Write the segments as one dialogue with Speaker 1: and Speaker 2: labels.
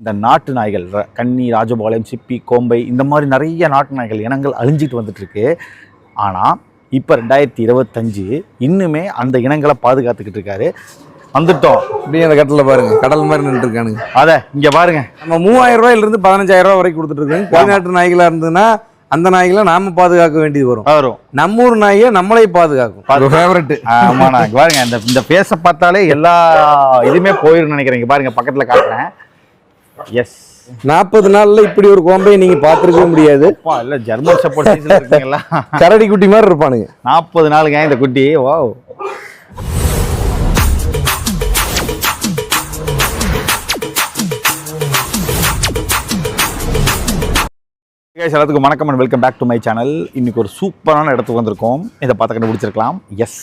Speaker 1: இந்த நாட்டு நாய்கள் கன்னி ராஜபாளையம் சிப்பி கோம்பை இந்த மாதிரி நிறைய நாட்டு நாய்கள் இனங்கள் அழிஞ்சிட்டு வந்துட்டு இருக்கு ஆனால் இப்போ ரெண்டாயிரத்தி இருபத்தஞ்சு இன்னுமே அந்த இனங்களை பாதுகாத்துக்கிட்டு இருக்காரு. வந்துட்டோம்.
Speaker 2: அப்படியே அந்த கட்டில் பாருங்க. கடல் மாதிரி நின்று இருக்கானுங்க
Speaker 1: அத இங்க பாருங்க.
Speaker 2: நம்ம மூவாயிரம் ரூபாயில இருந்து பதினஞ்சாயிரம் ரூபாய் வரைக்கும் கொடுத்துட்டு இருக்கோம் வெளிநாட்டு நாய்களா இருந்ததுன்னா அந்த நாய்களை நாம பாதுகாக்க வேண்டியது வரும்.
Speaker 1: வரும்.
Speaker 2: நம்ம ஊர் நாயை நம்மளே பாதுகாக்கும். ஃபேவரட்
Speaker 1: ஆமாண்ணா பாருங்க. இந்த இந்த ஃபேஸை பார்த்தாலே எல்லா இதுவுமே போயிரும் நினைக்கிறேன். இங்க பாருங்க பக்கத்துல காட்டுறேன். எஸ்
Speaker 2: நாற்பது நாள்ல இப்படி ஒரு கோம்பையை நீங்க பார்த்துருக்கவே முடியாது.
Speaker 1: இல்ல ஜெர்மன் சப்போர்ட் இருக்குங்களா?
Speaker 2: கரடி குட்டி மாதிரி இருப்பானுங்க.
Speaker 1: நாற்பது நாளுங்க இந்த குட்டி. வாவ் guys, எல்லாத்துக்கும் வணக்கம் and welcome back to my channel இன்னைக்கு ஒரு சூப்பரான இடத்துக்கு வந்திருக்கோம். இதை பார்த்து கண்டுபிடிச்சிருக்கலாம் எஸ்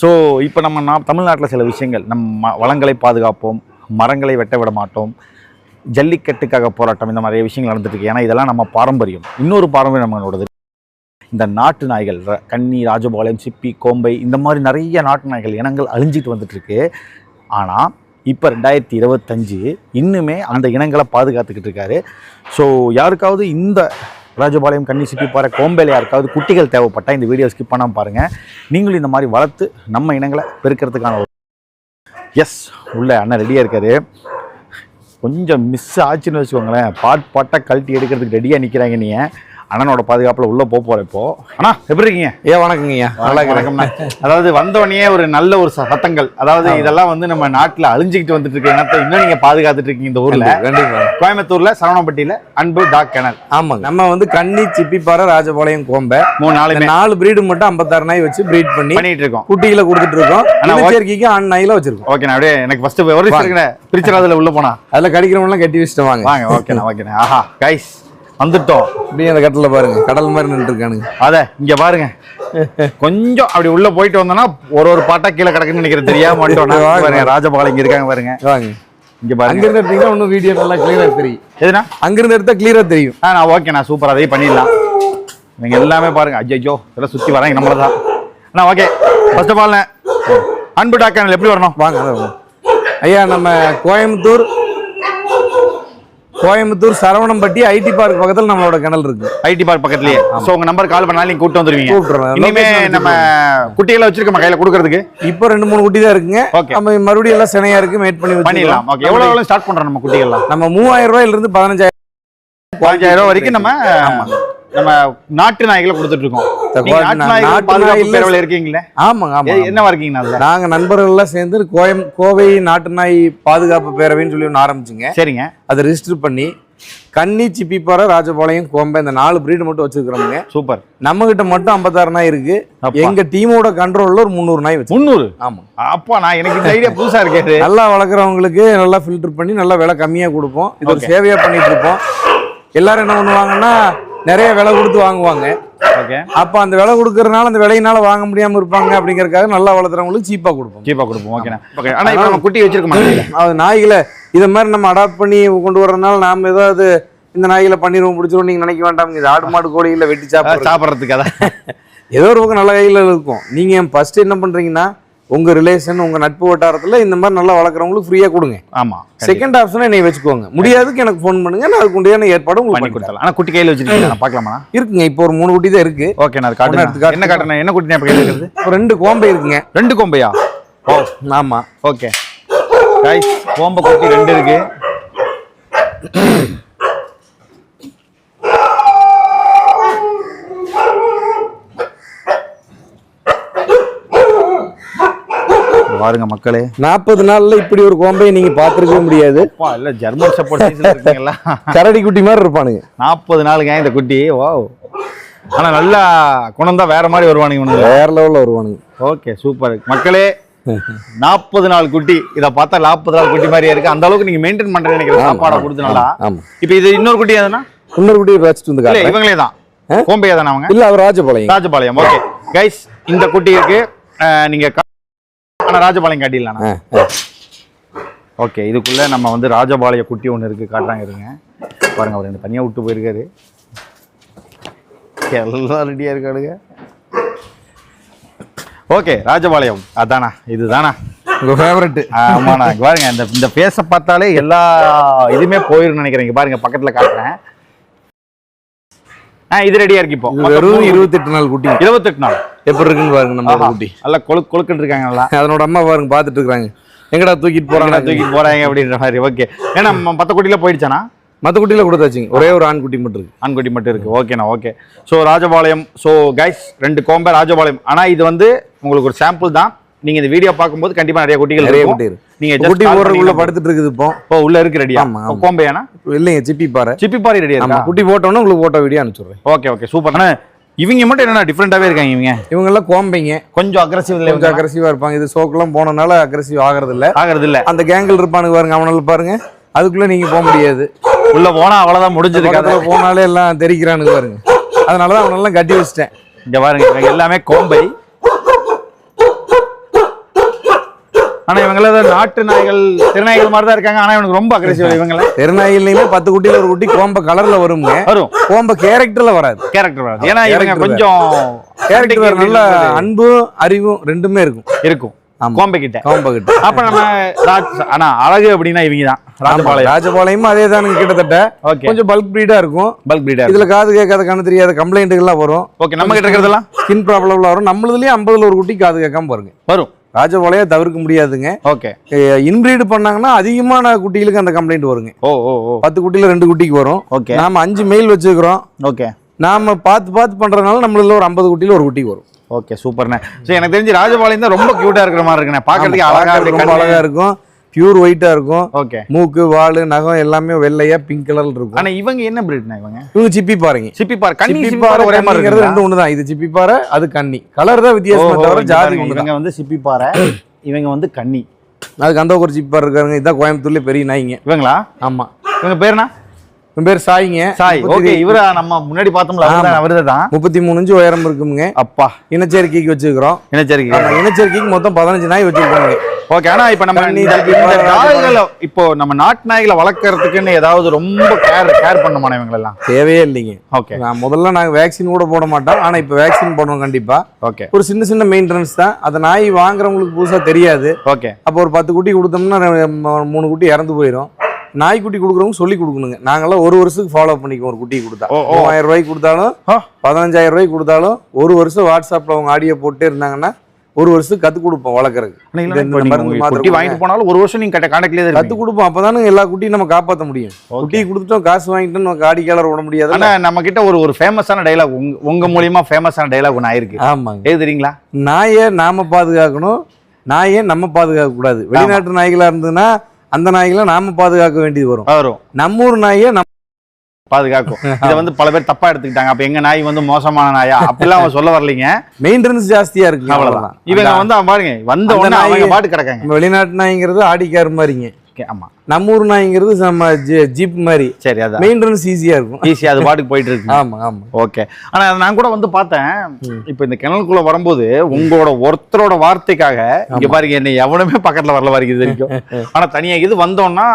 Speaker 1: ஸோ இப்போ நம்ம நான் தமிழ்நாட்டில் சில விஷயங்கள். நம்ம வளங்களை பாதுகாப்போம் மரங்களை வெட்ட விட மாட்டோம். ஜல்லிக்கட்டுக்காக போராட்டம் இந்த மாதிரி விஷயங்கள் நடந்துட்டு இருக்கு. ஏன்னா இதெல்லாம் நம்ம பாரம்பரியம். இன்னொரு பாரம்பரியம் நம்மளோடது. இந்த நாட்டு நாய்கள் ர- கன்னி ராஜபாளையம் சிப்பி கோம்பை இந்த மாதிரி நிறைய நாட்டு நாய்கள் இனங்கள் அழிஞ்சிட்டு வந்துட்டுருக்கு ஆனால் இப்போ ரெண்டாயிரத்தி இருபத்தஞ்சு இன்னுமே அந்த இனங்களை பாதுகாத்துக்கிட்டு இருக்காரு. ஸோ யாருக்காவது இந்த ராஜபாளையம் கன்னி சிப்பி பாறை கோம்பையில் யாருக்காவது குட்டிகள் தேவைப்பட்டால் இந்த வீடியோ ஸ்கிப் பண்ணாமல் பாருங்கள் நீங்களும் இந்த மாதிரி வளர்த்து நம்ம இனங்களை பெருக்கிறதுக்கான ஒரு எஸ் உள்ள அண்ணன் ரெடியாக இருக்காரு. கொஞ்சம் மிஸ் ஆச்சுன்னு வச்சுக்கோங்களேன். பாட் பாட்டாக கழட்டி எடுக்கிறதுக்கு ரெடியாக நிற்கிறாங்க நீங்கள் அண்ணனோட பாதுகாப்பில் உள்ளே போக போகிற இப்போ. அண்ணா எப்படி இருக்கீங்க?
Speaker 2: ஏ வணக்கங்கய்யா. நல்லா இருக்கிறேன்.
Speaker 1: வணக்கம்ண்ணா. அதாவது வந்தவனே ஒரு நல்ல ஒரு சத்தங்கள். அதாவது இதெல்லாம் வந்து நம்ம நாட்டில் அழிஞ்சிக்கிட்டு வந்துட்டு இருக்க இனத்தை இன்னும் நீங்க பாதுகாத்துட்டு இருக்கீங்க இந்த ஊர்ல. கோயம்புத்தூர்ல சரவணப்பட்டியில அன்பு டாக் கெனல்.
Speaker 2: ஆமாங்க நம்ம வந்து கன்னி சிப்பிப்பாறை ராஜபாளையம் கோம்பை
Speaker 1: மூணு நாளுமே
Speaker 2: நாலு பிரீடு மட்டும் ஐம்பத்தாறு நாய் வச்சு பிரீட் பண்ணி
Speaker 1: பண்ணிட்டு இருக்கோம்.
Speaker 2: குட்டிகளை கொடுத்துட்டு இருக்கோம் இனச்சேர்க்கைக்கு ஆண் நாயில வச்சிருக்கோம்.
Speaker 1: ஓகேண்ணா அப்படியே எனக்கு ஃபர்ஸ்ட் ஒரு நிமிஷம் இருக்குண்ணே. பிரிச்சராதுல உள்ள போனா.
Speaker 2: அதுல கடிக்கிறவங்க கட்டி வச்சுட்டு வாங்க.
Speaker 1: வாங்க ஓகேண்ணா ஓகேண்ணா. ஆஹா கைஸ் வந்துட்டோம்.
Speaker 2: அப்படியே அந்த கட்டில் பாருங்க. கடல் மாதிரி நின்று இருக்கானுங்க
Speaker 1: அத இங்க பாருங்க. கொஞ்சம் அப்படி உள்ள போயிட்டு வந்தோம்னா ஒரு ஒரு பாட்டா கீழே கிடக்குன்னு நினைக்கிறேன். தெரியாம. பாருங்க ராஜபாளையம் இங்க இருக்காங்க பாருங்க.
Speaker 2: வாங்க.
Speaker 1: இங்க பாருங்க.
Speaker 2: அங்கிருந்து எடுத்தீங்கன்னா இன்னும் வீடியோ நல்லா கிளியரா தெரியும்.
Speaker 1: எதுனா?
Speaker 2: அங்கிருந்து எடுத்தா கிளியரா தெரியும்.
Speaker 1: ஆ நான் ஓகேண்ணா சூப்பர் அதையும் பண்ணிடலாம். இவங்க எல்லாமே பாருங்க. ஐயோ இதெல்லாம் சுத்தி வராங்க நம்மள தான் அண்ணா okay first of all Anbu dog kennel எப்படி வரணும்?
Speaker 2: வாங்க. ஐயா நம்ம கோயம்புத்தூர் கோயம்புத்தூர் சரவணம்பட்டி ஐடி பார்க் பக்கத்துல நம்மளோட கிணல் இருக்கு.
Speaker 1: ஐடி பார்க் பக்கத்துலயே. சோ உங்க நம்பர் கால் பண்ணாலும் நீங்க கூட்டு வந்துருவீங்க. இனிமே நம்ம குட்டிகளை வச்சிருக்கோம் கையில கொடுக்கறதுக்கு?
Speaker 2: இப்போ ரெண்டு மூணு குட்டி தான் இருக்குங்க. நம்ம மறுபடியும் எல்லாம் சினையா இருக்கு மேட் பண்ணி
Speaker 1: பண்ணிடலாம். ஓகே எவ்வளவு எவ்வளவு ஸ்டார்ட் பண்றோம் நம்ம குட்டிகள்லாம்.
Speaker 2: நம்ம மூவாயிரம் ரூபாயில இருந்து பதினஞ்சாயிரம்
Speaker 1: பதினஞ்சாயிரம் ரூபாய் வரைக்கும் நம்ம நம்ம நாட்டு நாய்களை கொடுத்துட்டு இருக்கோம் பேரவையில் இருக்கீங்களே?
Speaker 2: ஆமாங்க ஆமா
Speaker 1: என்னவா இருக்கீங்கண்ணா அதுல?
Speaker 2: நாங்க நண்பர்கள் எல்லாம் சேர்ந்து கோயம் கோவை நாட்டு நாய் பாதுகாப்பு பேரவைன்னு சொல்லி ஒன்று ஆரம்பிச்சுங்க.
Speaker 1: சரிங்க.
Speaker 2: அதை ரெஜிஸ்டர் பண்ணி கன்னி சிப்பிப்பாறை ராஜபாளையம் கோம்பை இந்த நாலு பிரீடு மட்டும் வச்சிருக்கிறோமுங்க.
Speaker 1: சூப்பர்.
Speaker 2: நம்ம கிட்ட மட்டும் ஐம்பத்தாறு நாய் இருக்கு. எங்க டீமோட கண்ட்ரோல்ல ஒரு முந்நூறு நாய் வச்சு
Speaker 1: முந்நூறு?
Speaker 2: ஆமா.
Speaker 1: அப்பா நான் எனக்கு இந்த ஐடியா புதுசா இருக்கே
Speaker 2: நல்லா வளர்க்குறவங்களுக்கு நல்லா ஃபில்டர் பண்ணி நல்லா விலை கம்மியா கொடுப்போம். இது ஒரு. சேவையா பண்ணிட்டு இருப்போம். எல்லாரும் என்ன பண்ணுவாங்கன்னா நிறைய விலை கொடுத்து வாங்குவாங்க.
Speaker 1: ஓகே.
Speaker 2: அப்ப அந்த விலை கொடுக்கறதுனால அந்த விலையினால வாங்க முடியாம இருப்பாங்க அப்படிங்கறதுக்காக நல்லா வளர்த்துறவங்களுக்கு சீப்பா கொடுப்போம்.
Speaker 1: சீப்பா கொடுப்போம். ஓகேண்ணா. ஓகே. ஆனா இப்போ நம்ம குட்டி வச்சிருக்க மாட்டேங்க
Speaker 2: அது நாய்களை இதை மாதிரி நம்ம அடாப்ட் பண்ணி கொண்டு வர்றதுனால நாம ஏதாவது இந்த நாய்களை பண்ணிடுவோம் பிடிச்சிரும் நீங்க நினைக்க வேண்டாம். இது ஆடு மாடு கோழிகளை வெட்டி சாப்பிடுறது.
Speaker 1: சாப்பிட்றதுக்கு அதான்.
Speaker 2: ஏதோ ஒரு பக்கம் நல்ல கையில் இருக்கும். நீங்க ஃபர்ஸ்ட் என்ன பண்றீங்கன்னா உங்க ரிலேஷன் உங்க நட்பு வட்டாரத்துல இந்த மாதிரி நல்லா வளர்க்குறவங்களுக்கு ஃப்ரீயா கொடுங்க.
Speaker 1: ஆமா
Speaker 2: செகண்ட் ஆப்ஷனை நீ வச்சுக்கோங்க. முடியாதுக்கு எனக்கு ஃபோன் பண்ணுங்க நான் அதுக்கு உண்டான ஏற்பாடு உங்களுக்கு
Speaker 1: பண்ணி கொடுத்தலாம் ஆனா குட்டி கையில வச்சிருக்கீங்க. பார்க்கலாமா?
Speaker 2: இருக்குங்க. இப்போ ஒரு மூணு குட்டி தான் இருக்கு.
Speaker 1: ஓகே நான்
Speaker 2: ஒண்ணு எடுத்து காட்டு.
Speaker 1: என்ன காட்டுறேன் என்ன குட்டி ஞாபகம் இருக்குது
Speaker 2: ரெண்டு கோம்பை இருக்குங்க.
Speaker 1: ரெண்டு கொம்பையா? ஓ
Speaker 2: ஆமா.
Speaker 1: ஓகே. கைஸ் கோம்ப குட்டி ரெண்டு இருக்கு. பாருங்க மக்களே.
Speaker 2: நாற்பது நாள்ல இப்படி ஒரு கோம்பையை நீங்க பார்த்துருக்கவே முடியாது.
Speaker 1: இல்ல ஜெர்மன் சப்போர்ட்
Speaker 2: கரடி குட்டி மாதிரி இருப்பானுங்க.
Speaker 1: நாற்பது நாளுங்க இந்த குட்டி. வாவ் ஆனா நல்லா குணம் தான் வேற மாதிரி வருவானுங்க
Speaker 2: வேற லெவல்ல வருவானுங்க.
Speaker 1: ஓகே சூப்பர் மக்களே நாற்பது நாள் குட்டி. இதை பார்த்தா நாற்பது நாள் குட்டி மாதிரியே இருக்கு. அந்த அளவுக்கு நீங்க மெயின்டைன் பண்றேன்னு நினைக்கிறேன். சாப்பாடை கொடுத்து நல்லா இப்போ இது இன்னொரு குட்டி எதுனா?
Speaker 2: இன்னொரு குட்டி வச்சுட்டு வந்து
Speaker 1: இவங்களே தான்? கோம்பையா தானே அவங்க?
Speaker 2: இல்ல அவர் ராஜபாளையம்.
Speaker 1: ராஜபாளையம். ஓகே கைஸ் இந்த குட்டி இருக்கு. நீங்க ராஜபாளையம் காட்டிடலாம். ஓகே இதுக்குள்ள நம்ம வந்து ராஜபாளைய குட்டி ஒன்று இருக்கு காட்டுறாங்க இருங்க. பாருங்க அவர் என்ன தனியா விட்டு போயிருக்காரு. எல்லாம் ரெடியா இருக்கானுங்க. ஓகே ராஜபாளையம். அதானா இதுதானா?
Speaker 2: உங்க ஃபேவரட்
Speaker 1: ஆமாண்ணா. பாருங்க இந்த இந்த பேச பார்த்தாலே எல்லா இதுவுமே போயிருன்னு நினைக்கிறேன். பாருங்க பக்கத்துல காட்டுறேன். இது ரெடியா இருக்கு இப்போ.
Speaker 2: வெறும் இருபத்தெட்டு நாள் குட்டி.
Speaker 1: இருபத்தெட்டு நாள்.
Speaker 2: எப்படி இருக்குன்னு பாருங்க நம்ம. குட்டி.
Speaker 1: நல்லா கொழு கொழுக்கிட்டு இருக்காங்க நல்லா.
Speaker 2: அதனோட அம்மா பாருங்க பாத்துட்டு இருக்காங்க. எங்கடா தூக்கிட்டு
Speaker 1: போறாங்க?
Speaker 2: போறாங்க
Speaker 1: தூக்கி போறாங்க அப்படின்ற மாதிரி ஓகே ஏன்னா ம- மத்த குட்டியில போயிடுச்சானா
Speaker 2: மத்த குட்டியில கொடுத்தாச்சுங்க. ஒரே ஒரு ஆண் குட்டி மட்டும் இருக்கு.
Speaker 1: ஆண்குட்டி மட்டும் இருக்கு. ஓகேண்ணா okay so Rajapalayam so guys ரெண்டு கோம்பை ராஜபாளையம். ஆனா இது வந்து உங்களுக்கு ஒரு சாம்பிள் தான். நீங்க இந்த வீடியோ பார்க்கும்போது கண்டிப்பா நிறைய குட்டிகள்
Speaker 2: நிறைய குட்டி
Speaker 1: நீங்க
Speaker 2: இப்ப குட்டி போடுறதுக்குள்ள படுத்துட்டு இருக்குது இப்போ.
Speaker 1: ஓ உள்ள இருக்கு ரெடியா. கோம்பையானா?
Speaker 2: இல்லைங்க சிப்பி பாறை.
Speaker 1: சிப்பி பாரி ரெடியா இருக்கா?
Speaker 2: குட்டி போட்டோன்னா உங்களுக்கு போட்டோ வீடியோ அனுப்பிச்சுடுறேன்.
Speaker 1: ஓகே ஓகே சூப்பர் அண்ணா இவங்க மட்டும் என்னன்னா டிஃப்ரெண்டாவே இருக்காங்க இவங்க?
Speaker 2: இவங்க எல்லாம் கோம்பைங்க.
Speaker 1: கொஞ்சம் அக்ரஸிவ்
Speaker 2: கொஞ்சம் அக்ரஸிவா இருப்பாங்க. இது சோக்கெல்லாம் போனனால அக்ரஸிவ் ஆகிறது இல்ல
Speaker 1: ஆகிறது இல்ல
Speaker 2: அந்த கேங்கிள் இருப்பானுங்க பாருங்க அவனால பாருங்க. அதுக்குள்ள நீங்க போக முடியாது.
Speaker 1: உள்ள போனா அவ்வளவுதான் முடிஞ்சது கதை.
Speaker 2: போனாலே எல்லாம் தெரிக்கிறானுங்க பாருங்க. அதனாலதான் அவனெல்லாம் கட்டி வச்சிட்டேன்.
Speaker 1: இங்க பாருங்க எல்லாமே கோம்பை. ஆனா இவங்க எல்லாம் நாட்டு நாய்கள் திருநாய்கள் மாதிரி தான் இருக்காங்க. ஆனா இவனுக்கு ரொம்ப அக்ரெசிவ் இவங்கள
Speaker 2: தெருநாயிலையுமே பத்து குட்டியில ஒரு குட்டி கோம்ப கலர்ல வருங்க
Speaker 1: வரும்.
Speaker 2: கோம்ப கேரக்டர்ல வராது.
Speaker 1: கேரக்டர் வராது. ஏன்னா இவங்க கொஞ்சம்
Speaker 2: கேரக்டர் நல்ல அன்பும் அறிவும் ரெண்டுமே இருக்கும்.
Speaker 1: இருக்கும்.
Speaker 2: ஆமா.
Speaker 1: கோம்பை கிட்ட
Speaker 2: கோம்ப கிட்ட
Speaker 1: அப்ப நம்ம ராஜ் ஆனா அழகு அப்படின்னா இவங்க தான் ராஜபாளையம்
Speaker 2: ராஜபாளையமும் அதே தானுங்க கிட்டத்தட்ட.
Speaker 1: ஓகே
Speaker 2: கொஞ்சம் பல்க் பிரீடா இருக்கும்.
Speaker 1: பல்க்
Speaker 2: இதுல காது கேட்காத கண்ணு தெரியாத கம்ப்ளைண்ட்டுகள்லாம் வரும்.
Speaker 1: ஓகே நம்ம கிட்ட இருக்கிறதெல்லாம்?
Speaker 2: ஸ்கின் ப்ராப்ளம்லாம் வரும். நம்மளதுலயும் ஐம்பதுல ஒரு குட்டி காது கேட்காம பாருங்க
Speaker 1: வரும்.
Speaker 2: ராஜபாளையம் தவிர்க்க முடியாதுங்க.
Speaker 1: ஓகே.
Speaker 2: இன்பிரீடு பண்ணாங்கன்னா அதிகமான குட்டிகளுக்கு அந்த கம்ப்ளைண்ட் வருங்க.
Speaker 1: ஓ ஓ
Speaker 2: பத்து குட்டியில ரெண்டு குட்டிக்கு வரும்.
Speaker 1: ஓகே.
Speaker 2: நாம அஞ்சு மெயில் வச்சுக்கிறோம்
Speaker 1: ஓகே.
Speaker 2: நாம பார்த்து பார்த்து பண்றதுனால நம்மள ஒரு ஐம்பது குட்டியில ஒரு குட்டிக்கு வரும்.
Speaker 1: ஓகே சூப்பர்ண்ணே. ஸோ எனக்கு தெரிஞ்சு ராஜபாளையம் தான் ரொம்ப கியூட்டா இருக்கிற மாதிரி இருக்குண்ணே. பார்க்கறதுக்கு அழகா
Speaker 2: ரொம்ப அழகா இருக்கும். பியூர் ஒயிட்டா இருக்கும்.
Speaker 1: ஓகே
Speaker 2: மூக்கு வால் நகம் எல்லாமே வெள்ளையா பிங்க் கலர்ல இருக்கும்.
Speaker 1: ஆனா இவங்க என்ன பிரீட்னா இவங்க?
Speaker 2: இவங்க சிப்பி பாருங்க
Speaker 1: சிப்பி பார் கண்ணி
Speaker 2: சிப்பி
Speaker 1: பார் ஒரே மாதிரி
Speaker 2: கண்ணிங்கிறது
Speaker 1: இருக்கு
Speaker 2: ரெண்டும் ஒண்ணுதான். இது சிப்பி பாறை அது கண்ணி. கலர் தான் வித்தியாசமா தவிர ஜாதி
Speaker 1: இவங்க வந்து சிப்பி பாறை இவங்க வந்து கண்ணி.
Speaker 2: அதுக்கு அந்த ஒரு சிப்பி பாறை இருக்காருங்க. இதான் கோயம்புத்தூர்ல பெரிய நாய்ங்க.
Speaker 1: இவங்களா?
Speaker 2: ஆமா.
Speaker 1: இவங்க பேருனா
Speaker 2: பேர் சாய்ங்க.
Speaker 1: சாய். ஓகே இவரா நம்ம முன்னாடி பார்த்தோம்ல. அவரு தான்
Speaker 2: முப்பத்தி மூணு இன்ச்சு உயரம் இருக்குங்க
Speaker 1: அப்பா.
Speaker 2: இனச்சேர்க்கைக்கு
Speaker 1: சரி
Speaker 2: ஆமா, இனச்சேர்க்கைக்கு மொத்தம் பதினஞ்சு நாய் வச்சிருக்காங்க.
Speaker 1: ஓகே ஆனா இப்ப நம்ம இந்த நாய்களை இப்போ நம்ம நாட்டு நாய்களை வளர்க்கறதுக்குன்னு ஏதாவது ரொம்ப கேர் கேர் பண்ணுமானே இவங்க எல்லாம்
Speaker 2: தேவையே இல்லைங்க.
Speaker 1: ஓகே
Speaker 2: நான் முதல்ல நாங்க வேக்சின் கூட போட மாட்டோம் ஆனா இப்ப வேக்சின் போடுவோம் கண்டிப்பா.
Speaker 1: ஓகே
Speaker 2: ஒரு சின்ன சின்ன மெயின்டெனன்ஸ் தான். அந்த நாய் வாங்குறவங்களுக்கு புதுசா தெரியாது.
Speaker 1: ஓகே
Speaker 2: அப்போ ஒரு பத்து குட்டி கொடுத்தோம்னா மூணு குட்டி இறந்து போயிடும் நாய்க்குட்டி கொடுக்குறவங்க சொல்லி கொடுக்கணுங்க. நாங்கெல்லாம் ஒரு வருஷத்துக்கு ஃபாலோ பண்ணிக்குவோம் ஒரு குட்டி கொடுத்தா.
Speaker 1: ஓ, ஓ.
Speaker 2: மூவாயிரம் ரூபாய்க்கு கொடுத்தாலும். பதினஞ்சாயிரம் ரூபாய்க்கு கொடுத்தாலும் ஒரு வருஷம் வாட்ஸ்அப்ல அவங்க ஆடியோ போட்டே இருந்தாங்கன்னா ஒரு வருஷத்துக்கு கத்து கொடுப்போம் வளர்க்குறதுக்கு.
Speaker 1: குட்டி. வாங்கிட்டு போனாலும் ஒரு வருஷம் நீங்க கட்ட காண்டக்ட்லயே தான் இருப்பீங்க.
Speaker 2: கொடுப்போம். அப்பதானே எல்லா குட்டியும் நம்ம காப்பாற்ற முடியும். குட்டி கொடுத்துட்டோம் காசு வாங்கிட்டு நம்ம காடிக்காலர் விட முடியாது.
Speaker 1: ஆனா நம்ம கிட்ட ஒரு ஒரு ஃபேமஸான டைலாக் உங்க உங்க மூலியமா ஃபேமஸான டைலாக் ஒன்று ஆயிருக்கு.
Speaker 2: ஆமாங்க.
Speaker 1: ஏது தெரியுங்களா?
Speaker 2: நாயை நாம பாதுகாக்கணும்? நாயை நம்ம பாதுகாக்க கூடாது? வெளிநாட்டு நாய்களா இருந்ததுன்னா அந்த நாய்களை நாம பாதுகாக்க வேண்டியது வரும்.
Speaker 1: வரும்.
Speaker 2: நம்ம ஊர் நாயை
Speaker 1: பாதுகாக்கும். இதை வந்து பல பேர் தப்பா எடுத்துக்கிட்டாங்க. அப்ப எங்க நாய் வந்து மோசமான நாயா? அப்படிலாம் அவன் சொல்ல வரலைங்க.
Speaker 2: மெயின்டெனன்ஸ் ஜாஸ்தியா இருக்கு
Speaker 1: அவ்வளவுதான். இவங்க வந்து அவன் பாருங்க வந்த உடனே அவங்க பாட்டு கிடக்காங்க.
Speaker 2: வெளிநாட்டு நாய்ங்கிறது ஆடிக்கார் மாதிரிங்க.
Speaker 1: ஆமா.
Speaker 2: நம்ம ஊர் நாய்ங்கிறது நம்ம ஜீப் மாதிரி.
Speaker 1: சரி அதான்.
Speaker 2: மெயின்டெனன்ஸ் ஈஸியா இருக்கும்.
Speaker 1: ஈஸியா அது பாட்டுக்கு போயிட்டு இருக்கு
Speaker 2: ஆமா ஆமா.
Speaker 1: ஓகே. ஆனா நான் கூட வந்து பார்த்தேன். இப்போ இந்த கிணலுக்குள்ள வரும்போது உங்களோட ஒருத்தரோட வார்த்தைக்காக இங்க பாருங்க என்ன எவனுமே பக்கத்துல வரல வரைக்கும் இது வரைக்கும். ஆனா தனியா இது வந்தோம்னா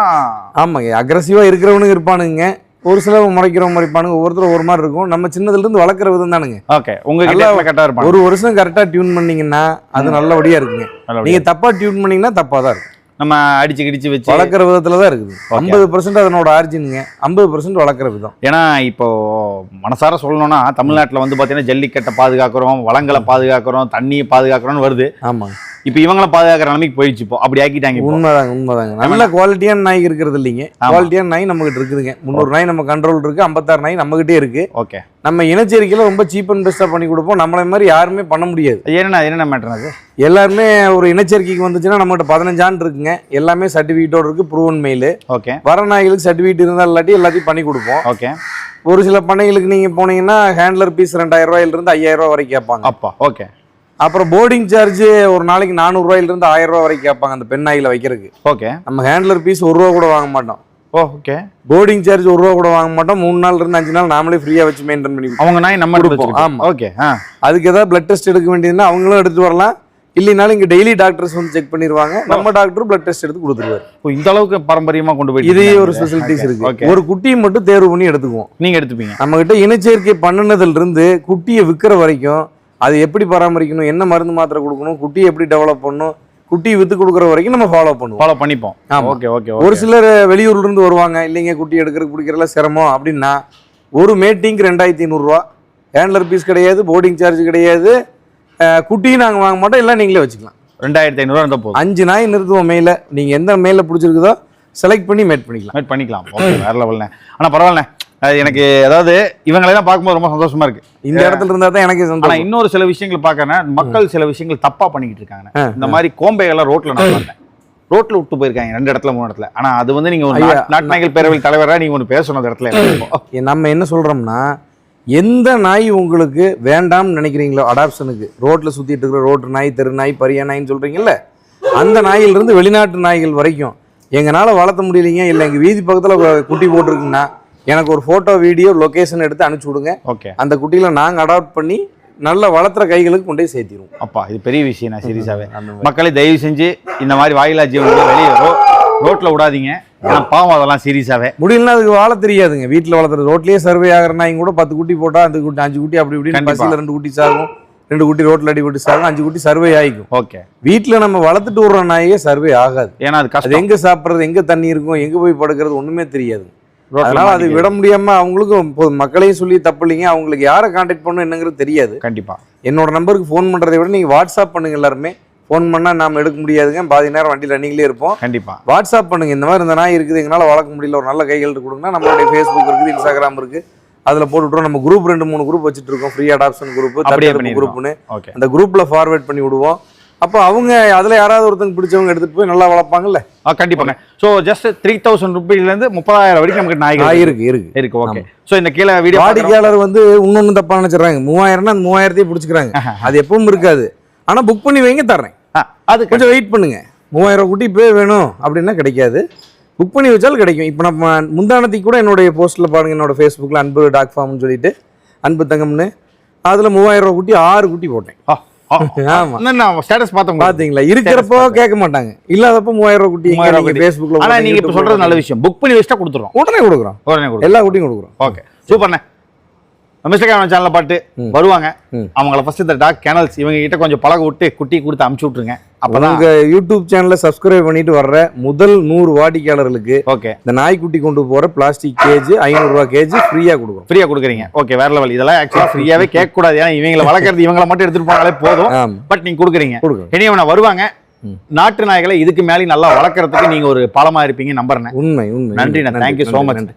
Speaker 2: ஆமாங்க அக்ரஸிவா இருக்கிறவனுங்க இருப்பானுங்க. ஒரு சிலர் முறைக்கிறவங்க முறைப்பானுங்க ஒவ்வொருத்தரும் ஒரு மாதிரி இருக்கும். நம்ம சின்னதுல இருந்து வளர்க்குற விதம் தானுங்க.
Speaker 1: ஓகே உங்ககிட்ட
Speaker 2: நல்லா
Speaker 1: எவ்வளவு கரெக்டா இருப்பாங்க?
Speaker 2: ஒரு வருஷம் கரெக்டா டியூன் பண்ணீங்கன்னா அது நல்லபடியா இருக்குங்க.
Speaker 1: நல்லபடியா.
Speaker 2: நீங்க தப்பா டியூன் பண்ணீங்கன்னா தப்பா தான் இருக்கும்.
Speaker 1: நம்ம அடிச்சு கிடிச்சு வச்சு
Speaker 2: வளர்க்குற விதத்துல தான் இருக்குது ஐம்பது பர்சன்ட் அதனோட ஆர்ஜினுங்க ஐம்பது பர்சன்ட் வளர்க்குற விதம்.
Speaker 1: ஏன்னா இப்போ மனசார சொல்லணும்னா தமிழ்நாட்டுல வந்து பாத்தீங்கன்னா ஜல்லிக்கட்டை பாதுகாக்கிறோம் வளங்களை பாதுகாக்கிறோம் தண்ணியை பாதுகாக்கிறோம்னு வருது.
Speaker 2: ஆமா.
Speaker 1: இப்போ இவங்கள பாதுகாக்கிற நிலைமைக்கு போயிடுச்சு இப்போ. அப்படி ஆக்கிட்டாங்க
Speaker 2: உண்மைதாங்க உண்மைதாங்க. நல்ல குவாலிட்டியான நாய் இருக்கிறது இல்லைங்க. குவாலிட்டியான நாய் நம்ம கிட்ட இருக்குதுங்க. முந்நூறு நாய் நம்ம கண்ட்ரோல் இருக்கு. ஐம்பத்தாறு நாய் நம்ம கிட்டே இருக்கு.
Speaker 1: ஓகே
Speaker 2: நம்ம இனச்சேரிக்கையில ரொம்ப சீப் அண்ட் பெஸ்டா பண்ணி கொடுப்போம். நம்மள மாதிரி யாருமே பண்ண முடியாது.
Speaker 1: என்னென்ன என்னென்ன மேட்டர் அது?
Speaker 2: எல்லாருமே ஒரு இனச்சேர்க்கைக்கு வந்துச்சுன்னா நம்மகிட்ட பதினஞ்சு ஆண்டு இருக்குங்க. எல்லாமே சர்டிஃபிகேட்டோட இருக்கு ப்ரூவன் மெயில்
Speaker 1: ஓகே
Speaker 2: வர நாய்களுக்கு சர்டிஃபிகேட் இருந்தால் இல்லாட்டி எல்லாத்தையும் பண்ணி கொடுப்போம்.
Speaker 1: ஓகே
Speaker 2: ஒரு சில பண்ணைகளுக்கு நீங்க போனீங்கன்னா ஹேண்ட்லர் பீஸ் ரெண்டாயிரம் ரூபாயில இருந்து ஐயாயிரம் ரூபாய் வரைக்கும் கேட்பாங்க.
Speaker 1: அப்பா ஓகே
Speaker 2: அப்புறம் போர்டிங் சார்ஜ் ஒரு நாளைக்கு நானூறு ரூபாயில இருந்து ஆயிரம் ரூபாய் வரைக்கும் கேட்பாங்க அந்த பெண் நாயில வைக்கிறதுக்கு.
Speaker 1: ஓகே
Speaker 2: நம்ம ஹேண்ட்லர் பீஸ் ஒரு ரூபா கூட வாங்க மாட்டோம்.
Speaker 1: ஓகே
Speaker 2: போர்டிங் சார்ஜ் ஒரு ரூபா கூட வாங்க மாட்டோம் மூணு நாள் இருந்து அஞ்சு நாள் நாமளே ஃப்ரீயா வச்சு மெயின்டைன் பண்ணி.
Speaker 1: அவங்க நாய் நம்ம
Speaker 2: கொடுப்போம். ஆமா.
Speaker 1: ஓகே
Speaker 2: அதுக்கு ஏதாவது பிளட் டெஸ்ட் எடுக்க வேண்டியதுன்னா அவங்களும் எடுத்து வரலாம் இல்லைனாலும் இங்க டெய்லி டாக்டர்ஸ் வந்து செக் பண்ணிடுவாங்க நம்ம டாக்டர் பிளட் டெஸ்ட் எடுத்து கொடுத்துருவாரு
Speaker 1: ஓ, இந்த அளவுக்கு பாரம்பரியமா கொண்டு போயிட்டு
Speaker 2: இதே ஒரு. ஃபெசிலிட்டிஸ் இருக்கு. ஒரு குட்டியை மட்டும் தேர்வு பண்ணி எடுத்துக்குவோம்
Speaker 1: நீங்க எடுத்துப்பீங்க
Speaker 2: நம்ம கிட்ட இனச்சேர்க்கை பண்ணுனதுல இருந்து குட்டியை விற்கிற வரைக்கும் அது எப்படி பராமரிக்கணும் என்ன மருந்து மாத்திரை கொடுக்கணும் குட்டியை எப்படி டெவலப் பண்ணணும் குட்டி வித்து கொடுக்குற வரைக்கும் நம்ம ஃபாலோ பண்ணுவோம்.
Speaker 1: ஃபாலோ பண்ணிப்போம். ஓகே ஓகே
Speaker 2: ஒரு சிலர் வெளியூர்ல இருந்து வருவாங்க இல்லைங்க குட்டி எடுக்கிறதுக்கு பிடிக்கிறதுல சிரமம் அப்படின்னா ஒரு மேட்டிங்க்கு ரெண்டாயிரத்தி ஐநூறுரூவா ஹேண்ட்லர் பீஸ் கிடையாது போர்டிங் சார்ஜ் கிடையாது. குட்டியும் நாங்கள் வாங்க மாட்டோம் எல்லாம் நீங்களே வச்சுக்கலாம்.
Speaker 1: ரெண்டாயிரத்தி ஐநூறுவா இருந்தால் போதும்.
Speaker 2: அஞ்சு நாய் நிறுத்துவோம் மேல நீங்கள் எந்த மேல பிடிச்சிருக்குதோ செலக்ட் பண்ணி மேட் பண்ணிக்கலாம்.
Speaker 1: மேட் பண்ணிக்கலாம். ஓகே வேற லெவல்ண்ணே ஆனால் பரவாயில்லண்ணே எனக்கு அதாவது இவங்களெல்லாம் பார்க்கும்போது ரொம்ப சந்தோஷமா இருக்கு.
Speaker 2: இந்த இடத்துல இருந்தா தான் எனக்கு
Speaker 1: ஆனா இன்னொரு சில விஷயங்கள் பார்க்கறேன் மக்கள் சில விஷயங்கள் தப்பா பண்ணிக்கிட்டு இருக்காங்க. இந்த மாதிரி கோம்பைகள்லாம் ரோட்ல நான் பார்த்தேன். ரோட்ல விட்டு போயிருக்காங்க ரெண்டு இடத்துல மூணு இடத்துல. ஆனா அது வந்து நீங்க ஒரு
Speaker 2: ஐயா,
Speaker 1: நாட்- நாட்டுநாய்கள் பேரவையில் தலைவரா நீங்க ஒன்று பேசணும் அந்த இடத்துல.
Speaker 2: நம்ம என்ன சொல்றோம்னா எந்த நாய் உங்களுக்கு வேண்டாம்னு நினைக்கிறீங்களோ அடாப்ஷனுக்கு ரோட்ல சுத்திட்டு இருக்கிற ரோட்டு நாய் தெரு நாய் பரியா நாய்ன்னு சொல்றீங்கல்ல அந்த நாயிலிருந்து வெளிநாட்டு நாய்கள் வரைக்கும் எங்களால வளர்த்த முடியலைங்க இல்லை எங்க வீதி பக்கத்துல குட்டி போட்டிருக்குன்னா எனக்கு ஒரு போட்டோ வீடியோ லொகேஷன் எடுத்து அனுப்பிச்சு விடுங்க.
Speaker 1: ஓகே
Speaker 2: அந்த குட்டியில நாங்க அடாப்ட் பண்ணி நல்ல வளர்த்துற கைகளுக்கு கொண்டு போய் சேர்த்திடுவோம்.
Speaker 1: அப்பா இது பெரிய விஷயம் நான்
Speaker 2: மாதிரி.
Speaker 1: மக்களை தயவு செஞ்சு இந்த மாதிரி வாயிலா ஜீவன்களை வெளியே ரோ- ரோட்ல விடாதீங்க. ஏன்னா பாவம் அதெல்லாம் சீரியஸாவே.
Speaker 2: முடியலன்னா அதுக்கு வாழ தெரியாதுங்க. வீட்டில் வளர்த்துறது ரோட்லயே சர்வே ஆகிற நாய்ங்க கூட பத்து குட்டி போட்டா அந்த குட்டி அஞ்சு குட்டி அப்படி இப்படி
Speaker 1: கண்டிப்பா.
Speaker 2: பசியில் ரெண்டு குட்டி சாகும். ரெண்டு குட்டி ரோட்ல அடி குட்டி சாகும் அஞ்சு குட்டி சர்வே ஆகிக்கும்.
Speaker 1: ஓகே
Speaker 2: வீட்டில் நம்ம வளர்த்துட்டு விடுற நாயே சர்வே ஆகாது.
Speaker 1: ஏன்னா அது
Speaker 2: எங்க சாப்பிட்றது எங்க தண்ணி இருக்கும் எங்க போய் படுக்கிறது ஒண்ணுமே தெரியாது. அதனால அது. விட முடியாம அவங்களுக்கும் இப்போ மக்களையும் சொல்லி தப்பு இல்லைங்க அவங்களுக்கு யாரை கான்டாக்ட் பண்ணணும் என்னங்கிறது தெரியாது.
Speaker 1: கண்டிப்பா.
Speaker 2: என்னோட நம்பருக்கு ஃபோன் பண்றதை விட நீங்க வாட்ஸ்அப் பண்ணுங்க எல்லாருமே. ஃபோன் பண்ணா நாம எடுக்க முடியாதுங்க. பாதி நேரம் வண்டி ரன்னிங்லேயே இருப்போம்.
Speaker 1: கண்டிப்பா.
Speaker 2: வாட்ஸ்அப் பண்ணுங்க. இந்த மாதிரி இந்த நாய் இருக்குது எங்களால் வளர்க்க முடியல ஒரு நல்ல கைகள் கொடுங்கன்னா நம்மளுடைய ஃபேஸ்புக் இருக்குது இன்ஸ்டாகிராம் இருக்கு. அதில் போட்டு விட்ருவோம் நம்ம குரூப் ரெண்டு மூணு குரூப் வச்சுட்டு இருக்கோம். Free adoption group. குரூப்னு அந்த குரூப்ல ஃபார்வேர்ட் பண்ணி விடுவோம். அப்போ அவங்க அதில் யாராவது ஒருத்தங்க பிடிச்சவங்க எடுத்துட்டு போய் நல்லா வளர்ப்பாங்கல்ல?
Speaker 1: ஆ கண்டிப்பாங்க. ஸோ ஜஸ்ட் த்ரீ தௌசண்ட் ருபீஸ்லேருந்து முப்பதாயிரம் வரைக்கும் நமக்கு
Speaker 2: நாய் இருக்கு இருக்கு.
Speaker 1: இருக்கு ஓகே ஸோ இந்த கீழே வீடியோ
Speaker 2: வாடிக்கையாளர் வந்து இன்னொன்னு தப்பா நினைச்சிடறாங்க. மூவாயிரம்னா அந்த மூவாயிரத்தையும் பிடிச்சிக்கிறாங்க. அது எப்பவும் இருக்காது. ஆனா புக் பண்ணி வைங்க தர்றேன்.
Speaker 1: அது
Speaker 2: கொஞ்சம் வெயிட் பண்ணுங்க. மூவாயிரம் குட்டி இப்போ வேணும் அப்படின்னா கிடைக்காது. புக் பண்ணி வச்சாலும் கிடைக்கும். இப்போ நம்ம முந்தானத்துக்கு கூட என்னுடைய போஸ்ட்டில் பாருங்க என்னோட ஃபேஸ்புக்கில் அன்பு டாக் ஃபார்ம்னு சொல்லிட்டு அன்பு தங்கம்னு. அதில் மூவாயிரம் ரூபா குட்டி ஆறு குட்டி போட்டேன்.
Speaker 1: ஸ்டேட்டஸ் பார்த்தேன்
Speaker 2: பாத்தீங்களா இருக்கிறப்போ கேட்க மாட்டாங்க. இல்லாதப்போ மூவாயிரம் ரூபா குட்டி
Speaker 1: மூவாயிரம் குட்டி.
Speaker 2: ஃபேஸ்புக்கில்
Speaker 1: ஆனா நீங்க இப்ப சொல்றது நல்ல விஷயம். புக் பண்ணி வச்சுட்டா கொடுத்துறோம்
Speaker 2: உடனே கொடுக்குறோம்.
Speaker 1: உடனே
Speaker 2: எல்லா குட்டியும் கொடுக்குறோம்.
Speaker 1: ஓகே சூப்பர்ண்ணே மிஸ்டர் கேமரா சேனல்ல பாட்டு வருவாங்க. அவங்கள ஃபர்ஸ்ட் இந்த டாக் கேனல்ஸ் இவங்க கிட்ட கொஞ்சம் பழக விட்டு குட்டி கொடுத்து அமுச்சு விட்டுருங்க. அப்பதான்
Speaker 2: உங்க யூடியூப் சேனலை சப்ஸ்கிரைப் பண்ணிட்டு வர்ற முதல் நூறு வாடிக்கையாளர்களுக்கு
Speaker 1: ஓகே
Speaker 2: இந்த நாய்க்குட்டி கொண்டு போற பிளாஸ்டிக் கேஜ் ஐநூறுரூவா கேஜ் ஃப்ரீயா கொடுக்குறோம்
Speaker 1: ஃப்ரீயா கொடுக்குறீங்க. ஓகே வேற லெவல் இதெல்லாம் ஆக்சுவலா ஃப்ரீயாவே கேட்க கூடாது ஏன்னா இவங்களை வளர்க்கறது இவங்கள மட்டும் எடுத்துட்டு போனாலே போதும். பட் நீங்க கொடுக்குறீங்க.
Speaker 2: கொடுக்குறோம்.
Speaker 1: இனியவன வருவாங்க. நாட்டு நாய்களை இதுக்கு மேலே நல்லா வளர்க்கறதுக்கு நீங்க ஒரு பாலமா இருப்பீங்க நம்புறேன்.
Speaker 2: உண்மை உண்மை. நன்றி,
Speaker 1: so
Speaker 2: நன்றி,
Speaker 1: much.
Speaker 2: நன்றி.